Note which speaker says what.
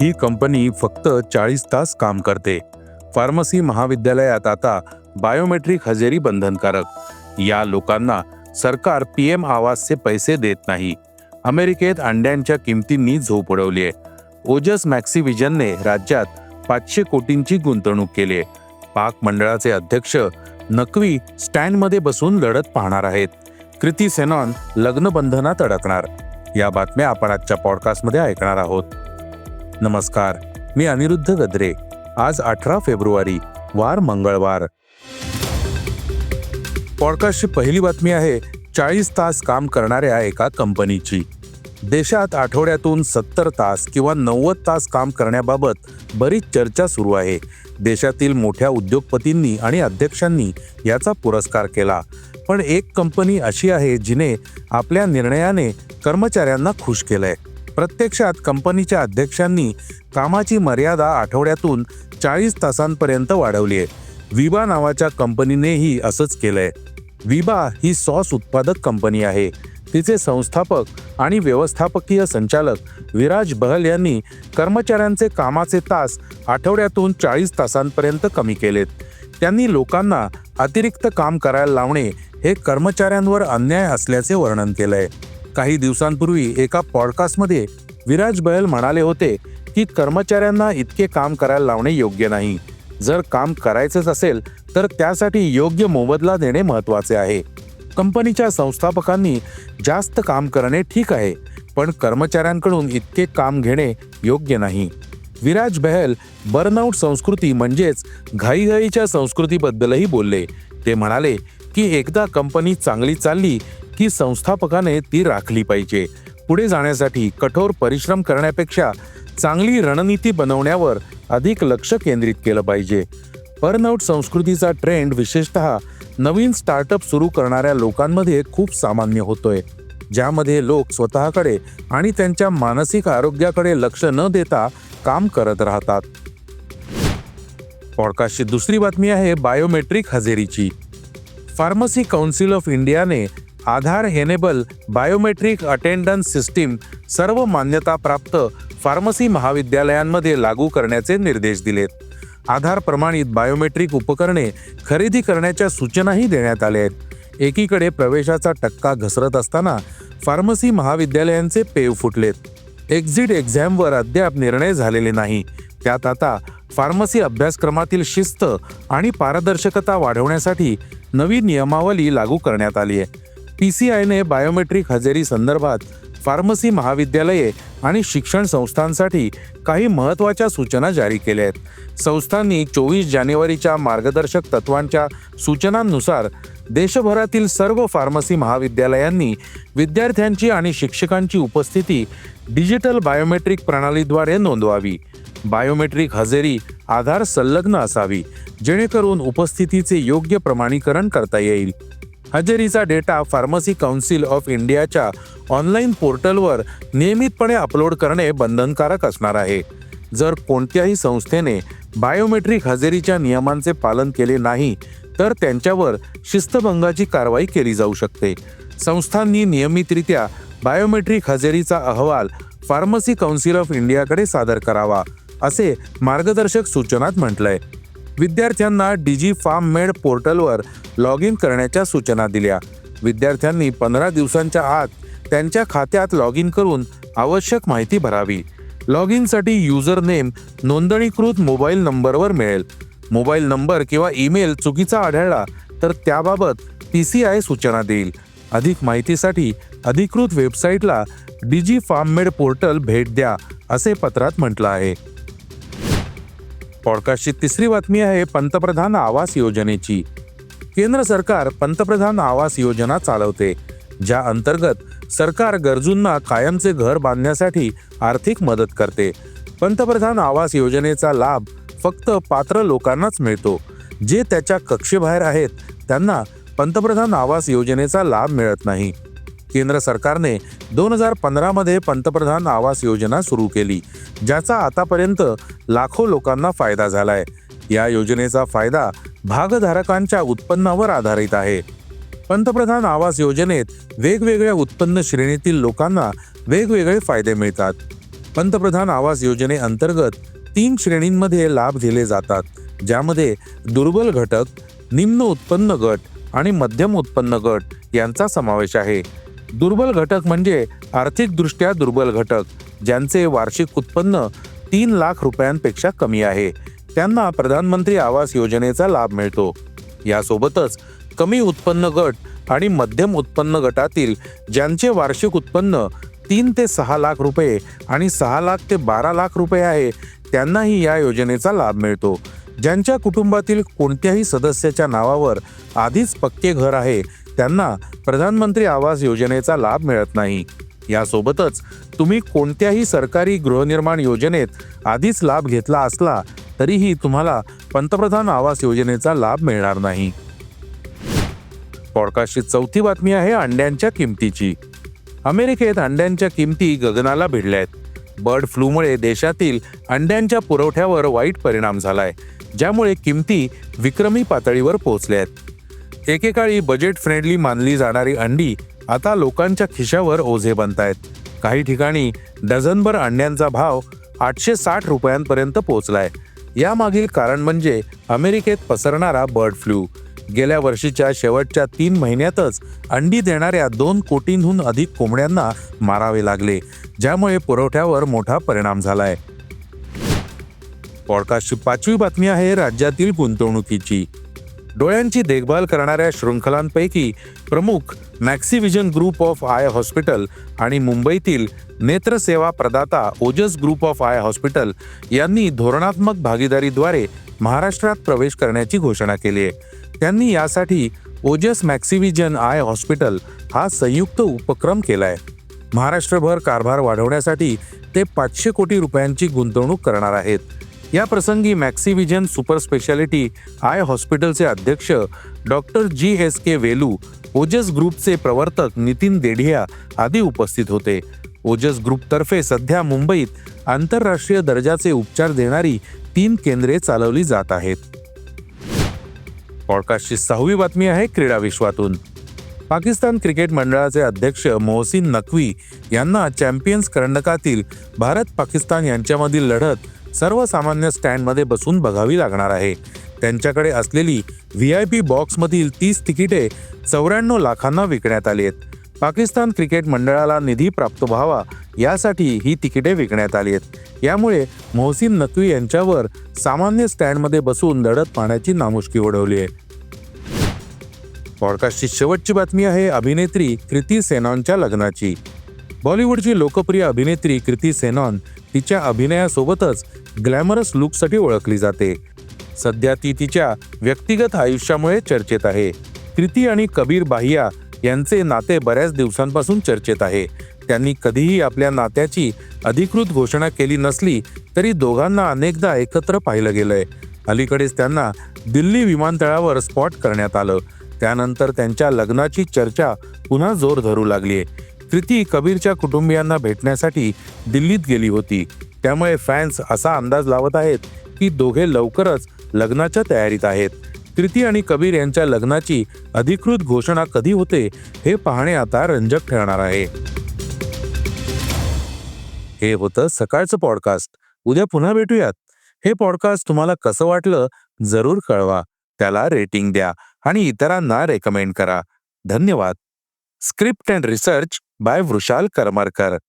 Speaker 1: ही company फक्त चाळीस तास काम करते. फार्मसी महाविद्यालयात आता बायोमेट्रिक हजेरी बंधनकारक. या लोकांना सरकार पी एम आवासचे पैसे देत नाही. अमेरिकेत अंड्यांच्या किमतींनी झोप उडवली आहे. ओजस मॅक्सिव्हिजनने राज्यात पाचशे कोटींची गुंतवणूक केली आहे. पाक मंडळाचे अध्यक्ष नकवी स्टँडमध्ये बसून लढत पाहणार आहेत. कृती सेनॉन लग्नबंधनात अडकणार. या बातम्या आपण आजच्या पॉडकास्टमध्ये ऐकणार आहोत. नमस्कार मी अनिरुद्ध गद्रे. आज अठरा फेब्रुवारी वार मंगळवार. पॉडकास्टची पहिली बातमी आहे चाळीस तास काम करणाऱ्या एका कंपनीची. देशात आठवड्यातून सत्तर तास किंवा नव्वद तास काम करण्याबाबत बरीच चर्चा सुरू आहे. देशातील मोठ्या उद्योगपतींनी आणि अध्यक्षांनी याचा पुरस्कार केला. पण एक कंपनी अशी आहे जिने आपल्या निर्णयाने कर्मचाऱ्यांना खुश केलंय. प्रत्यक्षात कंपनीच्या अध्यक्षांनी कामाची मर्यादा आठवड्यातून चाळीस तासांपर्यंत वाढवली आहे. विबा नावाच्या कंपनीनेही असंच केलंय. विबा ही सॉस उत्पादक कंपनी आहे. तिचे संस्थापक आणि व्यवस्थापकीय संचालक विराज बहल यांनी कर्मचाऱ्यांचे कामाचे तास आठवड्यातून चाळीस तासांपर्यंत कमी केलेत. त्यांनी लोकांना अतिरिक्त काम करायला लावणे हे कर्मचाऱ्यांवर अन्याय असल्याचे वर्णन केलंय. काही दिवसांपूर्वी एका पॉडकास्टमध्ये विराज बैल म्हणाले होते की कर्मचाऱ्यांना इतके काम करायला लावणे योग्य नाही. जर काम करायचंच असेल तर त्यासाठी योग्य मोबदला देणे महत्त्वाचे आहे. कंपनीच्या संस्थापकांनी जास्त काम करणे ठीक आहे पण कर्मचाऱ्यांकडून इतके काम घेणे योग्य नाही. विराज बहल बर्नआउट संस्कृती म्हणजेच घाईघाईच्या संस्कृतीबद्दलही बोलले. ते म्हणाले की एकदा कंपनी चांगली चालली की संस्थापकाने ती राखली पाहिजे. पुढे जाण्यासाठी कठोर परिश्रम करण्यापेक्षा चांगली रणनीती बनवण्यावर अधिक लक्ष केंद्रित केलं पाहिजे. बर्नआउट संस्कृतीचा ट्रेंड विशेषतः नवीन स्टार्टअप सुरू करणाऱ्या लोकांमध्ये खूप सामान्य होतोय. ज्यामध्ये लोक स्वतःकडे आणि त्यांच्या मानसिक आरोग्याकडे लक्ष न देता काम करत राहतात. पॉडकास्टची दुसरी बातमी आहे बायोमेट्रिक हजेरीची. फार्मसी काउन्सिल ऑफ इंडियाने Aadhaar enabled biometric attendance system सर्व मान्यताप्राप्त फार्मसी महाविद्यालयांमध्ये लागू करण्याचे निर्देश दिलेत. आधार प्रमाणित बायोमेट्रिक उपकरणे खरेदी करण्याच्या सूचनाही देण्यात आल्या आहेत. एकीकडे प्रवेशाचा टक्का घसरत असताना फार्मसी महाविद्यालयांचे पेव फुटलेत. एक्झिट एक्झामवर अद्याप निर्णय झालेले नाही. त्यात आता फार्मसी अभ्यासक्रमातील शिस्त आणि पारदर्शकता वाढवण्यासाठी नवी नियमावली लागू करण्यात आली आहे. पी सी आयने बायोमेट्रिक हजेरी संदर्भात फार्मसी महाविद्यालये आणि शिक्षण संस्थांसाठी काही महत्त्वाच्या सूचना जारी केल्या आहेत. संस्थांनी चोवीस जानेवारीच्या मार्गदर्शक तत्वांच्या सूचनांनुसार देशभरातील सर्व फार्मसी महाविद्यालयांनी विद्यार्थ्यांची आणि शिक्षकांची उपस्थिती डिजिटल बायोमेट्रिक प्रणालीद्वारे नोंदवावी. बायोमेट्रिक हजेरी आधार संलग्न असावी जेणेकरून उपस्थितीचे योग्य प्रमाणीकरण करता येईल. हजेरीचा डेटा फार्मसी काउन्सिल ऑफ इंडियाच्या ऑनलाईन पोर्टलवर नियमितपणे अपलोड करणे बंधनकारक असणार आहे. जर कोणत्याही संस्थेने बायोमेट्रिक हजेरीच्या नियमांचे पालन केले नाही तर त्यांच्यावर शिस्तभंगाची कारवाई केली जाऊ शकते. संस्थांनी नियमितरित्या बायोमेट्रिक हजेरीचा अहवाल फार्मसी काउन्सिल ऑफ इंडियाकडे सादर करावा असे मार्गदर्शक सूचनात म्हटलंय. विद्यार्थ्यांना डिजी फार्म मेड पोर्टलवर लॉग इन करण्याच्या सूचना दिल्या. विद्यार्थ्यांनी पंधरा दिवसांच्या आत त्यांच्या खात्यात लॉग इन करून आवश्यक माहिती भरावी. लॉग इनसाठी युजर नेम नोंदणीकृत मोबाईल नंबरवर मिळेल. मोबाईल नंबर किंवा ईमेल चुकीचा आढळला तर त्याबाबत पी सी आय सूचना देईल. अधिक माहितीसाठी अधिकृत वेबसाईटला डिजी फार्म मेड पोर्टल भेट द्या असे पत्रात म्हटलं आहे. पॉडकास्टची तिसरी बातमी आहे पंतप्रधान आवास योजनेची. केंद्र सरकार पंतप्रधान आवास योजना चालवते ज्या अंतर्गत सरकार गरजूंना कायमचे घर बांधण्यासाठी आर्थिक मदत करते. पंतप्रधान आवास योजनेचा लाभ फक्त पात्र लोकांनाच मिळतो. जे त्याच्या कक्षेबाहेर आहेत त्यांना पंतप्रधान आवास योजनेचा लाभ मिळत नाही. केंद्र सरकारने दोन हजार पंधरामध्ये पंतप्रधान आवास योजना सुरू केली ज्याचा आतापर्यंत लाखो लोकांना फायदा झालाय. या योजनेचा फायदा भागधारकांच्या उत्पन्नावर आधारित आहे. पंतप्रधान आवास योजनेत वेगवेगळ्या उत्पन्न श्रेणीतील लोकांना वेगवेगळे फायदे मिळतात. पंतप्रधान आवास योजनेअंतर्गत तीन श्रेणींमध्ये लाभ दिले जातात ज्यामध्ये दुर्बल घटक निम्न उत्पन्न गट आणि मध्यम उत्पन्न गट यांचा समावेश आहे. दुर्बल घटक म्हणजे आर्थिकदृष्ट्या दुर्बल घटक ज्यांचे वार्षिक उत्पन्न तीन लाख रुपयांपेक्षा कमी आहे. त्यांना प्रधानमंत्री आवास योजनेचा लाभ मिळतो. यासोबतच कमी उत्पन्न गट आणि मध्यम उत्पन्न गटातील ज्यांचे वार्षिक उत्पन्न तीन ते सहा लाख रुपये आणि सहा लाख ते बारा लाख रुपये आहे त्यांनाही या योजनेचा लाभ मिळतो. ज्यांच्या कुटुंबातील कोणत्याही सदस्याच्या नावावर आधीच पक्के घर आहे त्यांना प्रधानमंत्री आवास योजनेचा लाभ मिळत नाही. यासोबतच तुम्ही कोणत्याही सरकारी गृहनिर्माण योजनेत आधीच लाभ घेतला असला तरीही तुम्हाला पंतप्रधान आवास योजनेचा लाभ मिळणार नाही. पॉडकास्टची चौथी बातमी आहे अंड्यांच्या किमतीची. अमेरिकेत अंड्यांच्या किमती गगनाला भिडल्या आहेत. बर्ड फ्लूमुळे देशातील अंड्यांच्या पुरवठ्यावर वाईट परिणाम झालाय ज्यामुळे किमती विक्रमी पातळीवर पोहोचल्या आहेत. एकेकाळी बजेट फ्रेंडली मानली जाणारी अंडी आता लोकांच्या खिशावर ओझे बनत आहेत काही ठिकाणी डझनभर अंड्यांचा भाव आठशे साठ रुपयांपर्यंत पोहोचलाय. यामागील कारण म्हणजे अमेरिकेत पसरणारा बर्ड फ्लू गेल्या वर्षीच्या शेवटच्या तीन महिन्यातच अंडी देणाऱ्या दोन कोटींहून अधिक कोंबड्यांना मारावे लागले ज्यामुळे पुरवठ्यावर मोठा परिणाम झालाय. पॉडकास्टची पाचवी बातमी आहे राज्यातील गुंतवणुकीची. डोळ्यांची देखभाल करणाऱ्या शृंखलांपैकी प्रमुख Maxivision group of eye hospital आणि मुंबईतील नेत्रसेवा प्रदाता Ojas group of eye hospital यांनी धोरणात्मक भागीदारीद्वारे महाराष्ट्रात प्रवेश करण्याची घोषणा केली आहे. त्यांनी यासाठी ओजस मॅक्सिव्हिजन आय हॉस्पिटल हा संयुक्त उपक्रम केला आहे महाराष्ट्रभर कारभार वाढवण्यासाठी ते पाचशे कोटी रुपयांची गुंतवणूक करणार आहेत. या प्रसंगी मॅक्सिव्हिजन सुपर स्पेशालिटी आय हॉस्पिटलचे अध्यक्ष डॉक्टर जी एस के वेलू ओजस ग्रुपचे प्रवर्तक नितीन देढिया आदी उपस्थित होते. ओजस ग्रुपतर्फे सध्या मुंबईत आंतरराष्ट्रीय दर्जाचे उपचार देणारी तीन केंद्रे चालवली जात आहेत. पॉडकास्टची सहावी बातमी आहे क्रीडा विश्वातून. पाकिस्तान क्रिकेट मंडळाचे अध्यक्ष मोहसिन नकवी यांना चॅम्पियन्स करंडकातील भारत पाकिस्तान यांच्यामधील लढत सर्वसामान्य स्टँडमध्ये बसून बघावी लागणार आहे. त्यांच्याकडे असलेली व्ही आय पी बॉक्समधील तीस तिकिटे चौऱ्याण्णव लाखांना विकण्यात आली आहेत. पाकिस्तान क्रिकेट मंडळाला निधी प्राप्त व्हावा यासाठी ही तिकिटे विकण्यात आली आहेत. यामुळे मोहसिन नकवी यांच्यावर सामान्य स्टँडमध्ये बसून लढत पाहण्याची नामुष्की ओढवली आहे. पॉडकास्टची शेवटची बातमी आहे अभिनेत्री कृती सेनॉनच्या लग्नाची. बॉलिवूडची लोकप्रिय अभिनेत्री कृती सेनॉन तिच्या अभिनयासोबतच ग्लॅमरस लुकसाठी ओळखली जाते. सध्या ती तिच्या व्यक्तिगत आयुष्यामुळे चर्चेत आहे. कृती आणि कबीर बाहिया यांचे नाते बऱ्याच दिवसांपासून चर्चेत आहे. त्यांनी कधीही आपल्या नात्याची अधिकृत घोषणा केली नसली तरी दोघांना अनेकदा एकत्र पाहिलं गेलंय. अलीकडेच त्यांना दिल्ली विमानतळावर स्पॉट करण्यात आलं. त्यानंतर त्यांच्या लग्नाची चर्चा पुन्हा जोर धरू लागली आहे कृती कबीरच्या कुटुंबियांना भेटण्यासाठी दिल्लीत गेली होती. त्यामुळे फॅन्स असा अंदाज लावत आहेत की दोघे लवकरच लग्नाच्या तयारीत आहेत. कृती आणि कबीर यांच्या लग्नाची अधिकृत घोषणा कधी होते हे पाहणे आता रंजक ठरणार आहे. हे होतं सकाळचं पॉडकास्ट. उद्या पुन्हा भेटूयात. हे पॉडकास्ट तुम्हाला कसं वाटलं जरूर कळवा. त्याला रेटिंग द्या आणि इतरांना रेकमेंड करा. धन्यवाद. Script and research vai Bruxal, Caramar, cara.